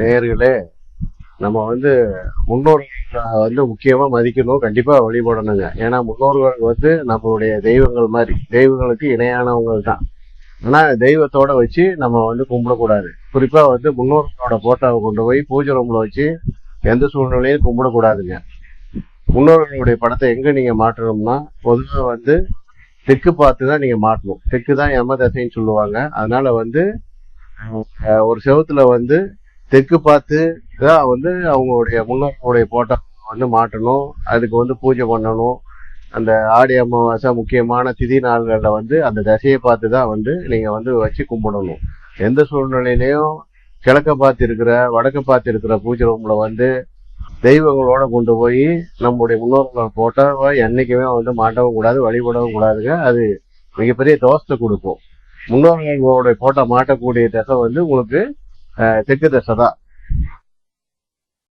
நேர்களே நம்ம வந்து முன்னோர்களை வந்து முக்கியமா மதிக்கணும். கண்டிப்பா வழிபடணுங்க. ஏன்னா முன்னோர்கள் வந்து நம்மளுடைய தெய்வங்கள் மாதிரி தெய்வங்களுக்கு இணையானவங்க தான். ஆனா தெய்வத்தோட வச்சு நம்ம வந்து கும்பிடக்கூடாது. குறிப்பா வந்து முன்னோர்களோட போட்டோவை கொண்டு போய் பூஜை ரூம்ல வச்சு எந்த சூழ்நிலையும் கும்பிடக்கூடாதுங்க. முன்னோர்களுடைய படத்தை எங்க நீங்க மாற்றணும்னா பொதுவாக வந்து தெற்கு பார்த்து தான் நீங்க மாட்டணும் தெற்கு தான் யம தசைன்னு சொல்லுவாங்க. அதனால வந்து ஒரு செவத்துல வந்து தெற்கு பார்த்து தான் வந்து அவங்களுடைய முன்னோர்களுடைய போட்டோ வந்து மாட்டணும் அதுக்கு வந்து பூஜை பண்ணணும். அந்த ஆடி அமாவாசை முக்கியமான திதி நாள்களில் வந்து அந்த தசையை பார்த்து தான் வந்து நீங்கள் வந்து வச்சு கும்பிடணும். எந்த சூழ்நிலையிலையும் கிழக்க பார்த்து இருக்கிற வடக்க பார்த்து இருக்கிற பூஜை ரூமில் வந்து தெய்வங்களோட கொண்டு போய் நம்முடைய முன்னோர்கள் போட்டால் என்றைக்குமே வந்து மாட்டவும் கூடாது வழிபடவும் கூடாதுங்க. அது மிகப்பெரிய தோஷத்தை கொடுக்கும். முன்னோர்களோட போட்டோ மாட்டக்கூடிய தசை வந்து உங்களுக்கு அஹ், தெற்கு தசை தான்